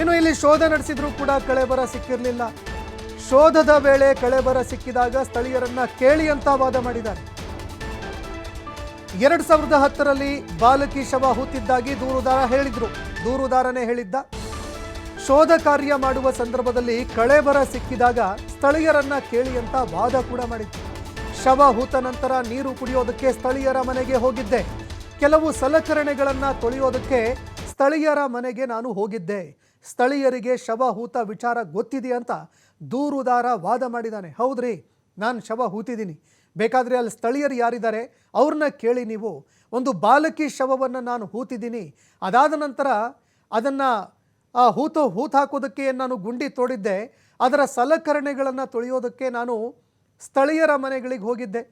ಇನ್ನು ಇಲ್ಲಿ ಶೋಧ ನಡೆಸಿದ್ರೂ ಕೂಡ ಕಳೆಬರ ಸಿಕ್ಕಿರಲಿಲ್ಲ. ಶೋಧದ ವೇಳೆ ಕಳೆಬರ ಸಿಕ್ಕಿದಾಗ ಸ್ಥಳೀಯರನ್ನ ಕೇಳಿ ಅಂತ ವಾದ ಮಾಡಿದ್ದಾರೆ. ಎರಡ್ ಸಾವಿರದ ಹತ್ತರಲ್ಲಿ ಬಾಲಕಿ ಶವ ಹೂತಿದ್ದಾಗಿ ದೂರುದಾರ ಹೇಳಿದ್ರು. ದೂರುದಾರನೇ ಹೇಳಿದ್ದ, ಶೋಧ ಕಾರ್ಯ ಮಾಡುವ ಸಂದರ್ಭದಲ್ಲಿ ಕಳೆಬರ ಸಿಕ್ಕಿದಾಗ ಸ್ಥಳೀಯರನ್ನ ಕೇಳಿ ಅಂತ ವಾದ ಕೂಡ ಮಾಡಿದ್ರು. ಶವ ಹೂತ ನಂತರ ನೀರು ಕುಡಿಯೋದಕ್ಕೆ ಸ್ಥಳೀಯರ ಮನೆಗೆ ಹೋಗಿದ್ದೆ. ಕೆಲವು ಸಲಕರಣೆಗಳನ್ನು ತೊಳೆಯೋದಕ್ಕೆ ಸ್ಥಳೀಯರ ಮನೆಗೆ ನಾನು ಹೋಗಿದ್ದೆ. ಸ್ಥಳೀಯರಿಗೆ ಶವ ಹೂತ ವಿಚಾರ ಗೊತ್ತಿದೆ ಅಂತ ದೂರುದಾರ ವಾದ ಮಾಡಿದ್ದಾನೆ ಹೌದ್ರಿ, ನಾನು ಶವ ಹೂತಿದ್ದೀನಿ ಬೇಕಾದರೆ ಅಲ್ಲಿ ಸ್ಥಳೀಯರು ಯಾರಿದ್ದಾರೆ ಅವ್ರನ್ನ ಕೇಳಿ ನೀವು. ಒಂದು ಬಾಲಕಿ ಶವವನ್ನು ನಾನು ಹೂತಿದ್ದೀನಿ. ಅದಾದ ನಂತರ ಅದನ್ನು, ಆ ಹೂತು ಹೂತು ಹಾಕೋದಕ್ಕೆ ನಾನು ಗುಂಡಿ ತೋಡಿದ್ದೆ. ಅದರ ಸಲಕರಣೆಗಳನ್ನು ತೊಳೆಯೋದಕ್ಕೆ ನಾನು ಸ್ಥಳೀಯರ ಮನೆಗಳಿಗೆ ಹೋಗಿದ್ದೆ.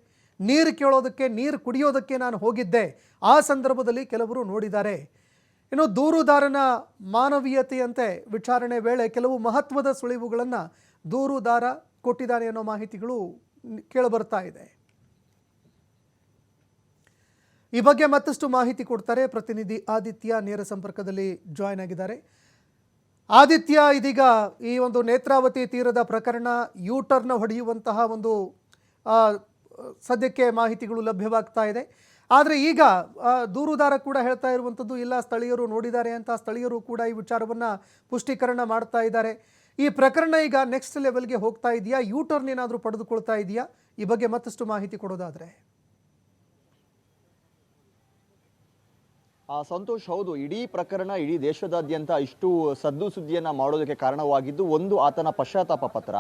ನೀರು ಕೇಳೋದಕ್ಕೆ, ನೀರು ಕುಡಿಯೋದಕ್ಕೆ ನಾನು ಹೋಗಿದ್ದೆ. ಆ ಸಂದರ್ಭದಲ್ಲಿ ಕೆಲವರು ನೋಡಿದ್ದಾರೆ. ಇನ್ನು ದೂರುದಾರನ ಮಾನವೀಯತೆಯಂತೆ ವಿಚಾರಣೆ ವೇಳೆ ಕೆಲವು ಮಹತ್ವದ ಸುಳಿವುಗಳನ್ನು ದೂರುದಾರ ಕೊಟ್ಟಿದ್ದಾನೆ ಅನ್ನೋ ಮಾಹಿತಿಗಳು ಕೇಳಬರ್ತಾ ಇದೆ. ಈ ಬಗ್ಗೆ ಮತ್ತಷ್ಟು ಮಾಹಿತಿ ಕೊಡ್ತಾರೆ ಪ್ರತಿನಿಧಿ ಆದಿತ್ಯ ನೇರ ಸಂಪರ್ಕದಲ್ಲಿ ಜಾಯ್ನ್ ಆಗಿದ್ದಾರೆ. ಆದಿತ್ಯ, ಇದೀಗ ಈ ಒಂದು ನೇತ್ರಾವತಿ ತೀರದ ಪ್ರಕರಣ ಯೂ ಟರ್ನ್ ಹೊಡೆಯುವಂತಹ ಒಂದು ಸದ್ಯಕ್ಕೆ ಮಾಹಿತಿಗಳು ಲಭ್ಯವಾಗ್ತಾ ಇದೆ. ಆದರೆ ಈಗ ದೂರುದಾರ ಕೂಡ ಹೇಳ್ತಾ ಇರುವಂಥದ್ದು, ಇಲ್ಲ, ಸ್ಥಳೀಯರು ನೋಡಿದ್ದಾರೆ ಅಂತ ಸ್ಥಳೀಯರು ಕೂಡ ಈ ವಿಚಾರವನ್ನು ಪುಷ್ಟೀಕರಣ ಮಾಡ್ತಾ ಇದ್ದಾರೆ. ಈ ಪ್ರಕರಣ ಈಗ ನೆಕ್ಸ್ಟ್ ಲೆವೆಲ್ಗೆ ಹೋಗ್ತಾ ಇದೆಯಾ? ಯೂ ಟರ್ನ್ ಏನಾದರೂ ಪಡೆದುಕೊಳ್ತಾ ಇದೆಯಾ? ಈ ಬಗ್ಗೆ ಮತ್ತಷ್ಟು ಮಾಹಿತಿ ಕೊಡೋದಾದರೆ. ಸಂತೋಷ್, ಹೌದು. ಇಡೀ ಪ್ರಕರಣ ಇಡೀ ದೇಶದಾದ್ಯಂತ ಇಷ್ಟು ಸದ್ದು ಸುದ್ದಿಯನ್ನು ಮಾಡೋದಕ್ಕೆ ಕಾರಣವಾಗಿದ್ದು, ಒಂದು ಆತನ ಪಶ್ಚಾತ್ತಾಪ ಪತ್ರ.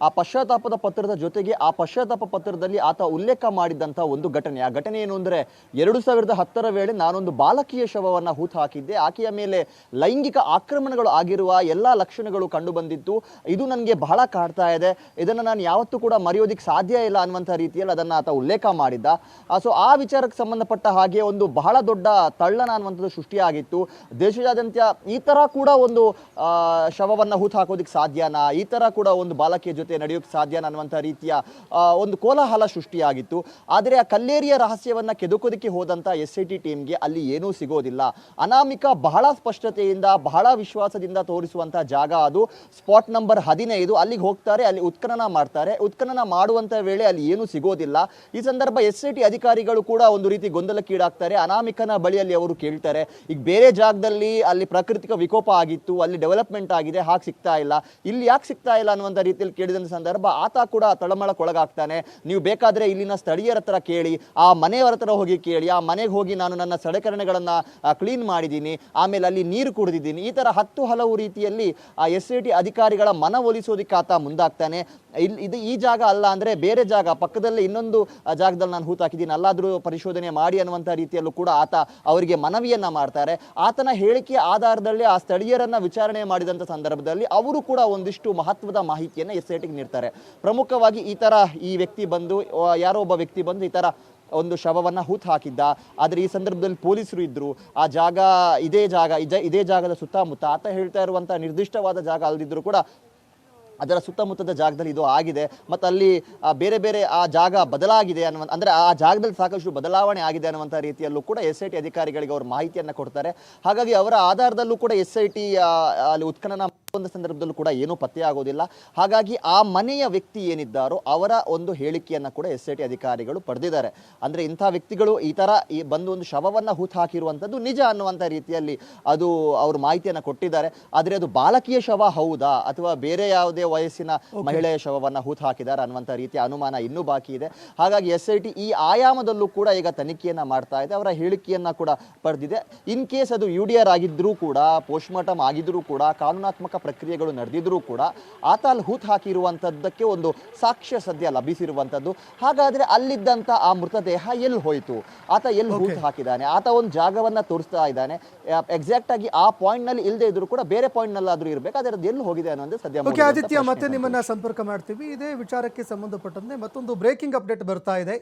ಆ ಪಶ್ಚಾತ್ತಾಪದ ಪತ್ರದ ಜೊತೆಗೆ ಆ ಪಶ್ಚಾತ್ತಾಪ ಪತ್ರದಲ್ಲಿ ಆತ ಉಲ್ಲೇಖ ಮಾಡಿದಂಥ ಒಂದು ಘಟನೆ. ಆ ಘಟನೆ ಏನು ಅಂದರೆ ಎರಡು ಸಾವಿರದ ಹತ್ತರ ವೇಳೆ ನಾನೊಂದು ಬಾಲಕಿಯ ಶವವನ್ನು ಹೂತು ಹಾಕಿದ್ದೆ. ಆಕೆಯ ಮೇಲೆ ಲೈಂಗಿಕ ಆಕ್ರಮಣಗಳು ಆಗಿರುವ ಎಲ್ಲ ಲಕ್ಷಣಗಳು ಕಂಡು ಬಂದಿತ್ತು. ಇದು ನನಗೆ ಬಹಳ ಕಾಡ್ತಾ ಇದೆ. ಇದನ್ನು ನಾನು ಯಾವತ್ತೂ ಕೂಡ ಮರೆಯೋದಿಕ್ಕೆ ಸಾಧ್ಯ ಇಲ್ಲ ಅನ್ನುವಂಥ ರೀತಿಯಲ್ಲಿ ಅದನ್ನು ಆತ ಉಲ್ಲೇಖ ಮಾಡಿದ್ದ. ಸೊ ಆ ವಿಚಾರಕ್ಕೆ ಸಂಬಂಧಪಟ್ಟ ಹಾಗೆ ಒಂದು ಬಹಳ ದೊಡ್ಡ ತಳ್ಳನ ಅನ್ನುವಂಥದ್ದು ಸೃಷ್ಟಿಯಾಗಿತ್ತು. ದೇಶದಾದ್ಯಂತ ಈ ಥರ ಕೂಡ ಒಂದು ಶವವನ್ನ ಹೂತು ಹಾಕೋದಿಕ್ಕೆ ಸಾಧ್ಯನಾ? ಈ ಥರ ಕೂಡ ಒಂದು ಬಾಲಕಿಯ ಜೊತೆ ನಡೆಯೋಕ್ಕೆ ಸಾಧ್ಯನ ಅನ್ನುವಂಥ ರೀತಿಯ ಒಂದು ಕೋಲಾಹಲ ಸೃಷ್ಟಿಯಾಗಿತ್ತು. ಆದರೆ ಆ ಕಲ್ಲೇರಿಯ ರಹಸ್ಯವನ್ನ ಕೆದಕೋದಕ್ಕೆ ಹೋದಂಥ ಎಸ್ ಐ ಟಿ ಟೀಮ್ಗೆ ಅಲ್ಲಿ ಏನೂ ಸಿಗೋದಿಲ್ಲ. ಅನಾಮಿಕ ಬಹಳ ಸ್ಪಷ್ಟತೆಯಿಂದ, ಬಹಳ ವಿಶ್ವಾಸದಿಂದ ತೋರಿಸುವಂಥ ಜಾಗ ಅದು. ಸ್ಪಾಟ್ ನಂಬರ್ ಹದಿನೈದು, ಅಲ್ಲಿಗೆ ಹೋಗ್ತಾರೆ, ಅಲ್ಲಿ ಉತ್ಖನನ ಮಾಡ್ತಾರೆ. ಉತ್ಖನನ ಮಾಡುವಂಥ ವೇಳೆ ಅಲ್ಲಿ ಏನೂ ಸಿಗೋದಿಲ್ಲ. ಈ ಸಂದರ್ಭ ಎಸ್ ಐ ಅಧಿಕಾರಿಗಳು ಕೂಡ ಒಂದು ರೀತಿ ಗೊಂದಲಕ್ಕೀಡಾಗ್ತಾರೆ. ಅನಾಮಿಕನ ಬಳಿಯಲ್ಲಿ ಅವರು ಕೇಳ್ತಾರೆ, ಈಗ ಬೇರೆ ಜಾಗದಲ್ಲಿ ಅಲ್ಲಿ ಪ್ರಾಕೃತಿಕ ವಿಕೋಪ ಆಗಿತ್ತು, ಅಲ್ಲಿ ಡೆವಲಪ್ಮೆಂಟ್ ಆಗಿದೆ, ಹಾಗೆ ಸಿಗ್ತಾ ಇಲ್ಲ. ಇಲ್ಲಿ ಯಾಕೆ ಸಿಗ್ತಾ ಇಲ್ಲ ಅನ್ನುವಂಥ ರೀತಿಯಲ್ಲಿ ಸಂದರ್ಭ ಆತ ಕೂಡ ತಳಮಳಕ್ಕೊಳಗಾಗ್ತಾನೆ. ನೀವು ಬೇಕಾದರೆ ಇಲ್ಲಿನ ಸ್ಥಳೀಯರ ಹತ್ರ ಕೇಳಿ, ಆ ಮನೆಯವರ ಹತ್ರ ಹೋಗಿ ಕೇಳಿ, ಆ ಮನೆಗೆ ಹೋಗಿ ನಾನು ನನ್ನ ಸಲಕರಣೆಗಳನ್ನ ಕ್ಲೀನ್ ಮಾಡಿದ್ದೀನಿ. ಆಮೇಲೆ ಅಲ್ಲಿ ನೀರು ಕುಡಿದಿದ್ದೀನಿ. ಈ ಥರ ಹತ್ತು ಹಲವು ರೀತಿಯಲ್ಲಿ, ಆ, ಎಸ್ ಐ ಟಿ ಅಧಿಕಾರಿಗಳ ಮನವೊಲಿಸೋದಕ್ಕೆ ಆತ ಮುಂದಾಗ್ತಾನೆ. ಇಲ್ಲಿ ಇದು ಈ ಜಾಗ ಅಲ್ಲ ಅಂದರೆ ಬೇರೆ ಜಾಗ, ಪಕ್ಕದಲ್ಲೇ ಇನ್ನೊಂದು ಜಾಗದಲ್ಲಿ ನಾನು ಹೂತಾಕಿದ್ದೀನಿ ಅಲ್ಲಾದರೂ ಪರಿಶೋಧನೆ ಮಾಡಿ ಅನ್ನುವಂಥ ರೀತಿಯಲ್ಲೂ ಕೂಡ ಆತ ಅವರಿಗೆ ಮನವಿಯನ್ನ ಮಾಡ್ತಾರೆ. ಆತನ ಹೇಳಿಕೆಯ ಆಧಾರದಲ್ಲಿ ಆ ಸ್ಥಳೀಯರನ್ನು ವಿಚಾರಣೆ ಮಾಡಿದಂಥ ಸಂದರ್ಭದಲ್ಲಿ ಅವರು ಕೂಡ ಒಂದಿಷ್ಟು ಮಹತ್ವದ ಮಾಹಿತಿಯನ್ನು ಎಸ್ ಐ ಟಿಗೆ ನೀಡ್ತಾರೆ. ಪ್ರಮುಖವಾಗಿ ಈ ತರ ಈ ವ್ಯಕ್ತಿ ಬಂದು ಯಾರೋ ಒಬ್ಬ ವ್ಯಕ್ತಿ ಬಂದು ಈ ತರ ಒಂದು ಶವವನ್ನ ಹೂತು ಹಾಕಿದ್ದ. ಆದರೆ ಈ ಸಂದರ್ಭದಲ್ಲಿ ಪೊಲೀಸರು ಇದ್ರು. ಆ ಜಾಗ, ಇದೇ ಜಾಗ ಇದ- ಜಾಗದ ಸುತ್ತಮುತ್ತ ಆತ ಹೇಳ್ತಾ ಇರುವಂತ ನಿರ್ದಿಷ್ಟವಾದ ಜಾಗ ಅಲ್ಲದಿದ್ರು ಕೂಡ ಅದರ ಸುತ್ತಮುತ್ತದ ಜಾಗದಲ್ಲಿ ಇದು ಆಗಿದೆ. ಮತ್ತು ಅಲ್ಲಿ ಬೇರೆ ಬೇರೆ ಆ ಜಾಗ ಬದಲಾಗಿದೆ ಅನ್ನುವ, ಅಂದರೆ ಆ ಜಾಗದಲ್ಲಿ ಸಾಕಷ್ಟು ಬದಲಾವಣೆ ಆಗಿದೆ ಅನ್ನುವಂಥ ರೀತಿಯಲ್ಲೂ ಕೂಡ ಎಸ್ ಐ ಟಿ ಅಧಿಕಾರಿಗಳಿಗೆ ಅವರು ಮಾಹಿತಿಯನ್ನು ಕೊಡ್ತಾರೆ. ಹಾಗಾಗಿ ಅವರ ಆಧಾರದಲ್ಲೂ ಕೂಡ ಎಸ್ ಐ ಟಿ ಅಲ್ಲಿ ಉತ್ಖನನ ಒಂದು ಸಂದರ್ಭದಲ್ಲೂ ಕೂಡ ಏನೂ ಪತ್ತೆ ಆಗೋದಿಲ್ಲ. ಹಾಗಾಗಿ ಆ ಮನೆಯ ವ್ಯಕ್ತಿ ಏನಿದ್ದಾರೋ ಅವರ ಒಂದು ಹೇಳಿಕೆಯನ್ನು ಕೂಡ ಎಸ್ ಐ ಟಿ ಅಧಿಕಾರಿಗಳು ಪಡೆದಿದ್ದಾರೆ. ಅಂದರೆ ಇಂಥ ವ್ಯಕ್ತಿಗಳು ಈ ಥರ ಈ ಬಂದು ಒಂದು ಶವವನ್ನು ಹೂತು ಹಾಕಿರುವಂಥದ್ದು ನಿಜ ಅನ್ನುವಂಥ ರೀತಿಯಲ್ಲಿ ಅದು ಅವರು ಮಾಹಿತಿಯನ್ನು ಕೊಟ್ಟಿದ್ದಾರೆ. ಆದರೆ ಅದು ಬಾಲಕಿಯ ಶವ ಹೌದಾ? ಅಥವಾ ಬೇರೆ ಯಾವುದೇ ವಯಸ್ಸಿನ ಮಹಿಳೆಯ ಶವವನ್ನು ಹೂತು ಹಾಕಿದ್ದಾರೆ ಅನ್ನುವಂಥ ರೀತಿಯ ಅನುಮಾನ ಇನ್ನೂ ಬಾಕಿ ಇದೆ. ಹಾಗಾಗಿ ಎಸ್ ಐ ಟಿ ಈ ಆಯಾಮದಲ್ಲೂ ಕೂಡ ಈಗ ತನಿಖೆಯನ್ನು ಮಾಡ್ತಾ ಇದೆ. ಅವರ ಹೇಳಿಕೆಯನ್ನು ಕೂಡ ಪಡೆದಿದೆ. ಇನ್ ಕೇಸ್ ಅದು ಯು ಡಿ ಆರ್ ಆಗಿದ್ದರೂ ಕೂಡ ಪೋಸ್ಟ್ಮಾರ್ಟಮ್ ಆಗಿದ್ದರೂ ಕೂಡ ಕಾನೂನಾತ್ಮಕ ಪ್ರಕ್ರಿಯೆಗಳು ನಡೆದಿದ್ರೂ ಕೂಡ ಆತ ಅಲ್ಲಿ ಹೂತು ಹಾಕಿರುವಂಥದ್ದಕ್ಕೆ ಒಂದು ಸಾಕ್ಷ್ಯ ಸದ್ಯ ಲಭಿಸಿರುವಂಥದ್ದು ಹಾಗಾದರೆ ಅಲ್ಲಿದ್ದಂಥ ಆ ಮೃತದೇಹ ಎಲ್ಲಿ ಹೋಯಿತು? ಆತ ಎಲ್ಲಿ ಹೂತು ಹಾಕಿದ್ದಾನೆ? ಆತ ಒಂದು ಜಾಗವನ್ನ ತೋರಿಸ್ತಾ ಇದ್ದಾನೆ. ಎಕ್ಸಾಕ್ಟ್ ಆಗಿ ಆ ಪಾಯಿಂಟ್ನಲ್ಲಿ ಇಲ್ಲದೆ ಇದ್ರೂ ಕೂಡ ಬೇರೆ ಪಾಯಿಂಟ್ ನಲ್ಲಾದ್ರೂ ಇರಬೇಕು. ಆದರೆ ಅದು ಎಲ್ಲಿ ಹೋಗಿದೆ ಅನ್ನೋದು ಸದ್ಯ ಓಕೆ ಆದಿತ್ಯ. ಮತ್ತೆ ನಿಮ್ಮನ್ನ ಸಂಪರ್ಕ ಮಾಡ್ತೀವಿ. ಇದೇ ವಿಚಾರಕ್ಕೆ ಸಂಬಂಧಪಟ್ಟಂತೆ ಮತ್ತೊಂದು ಬ್ರೇಕಿಂಗ್ ಅಪ್ಡೇಟ್ ಬರ್ತಾ ಇದೆ.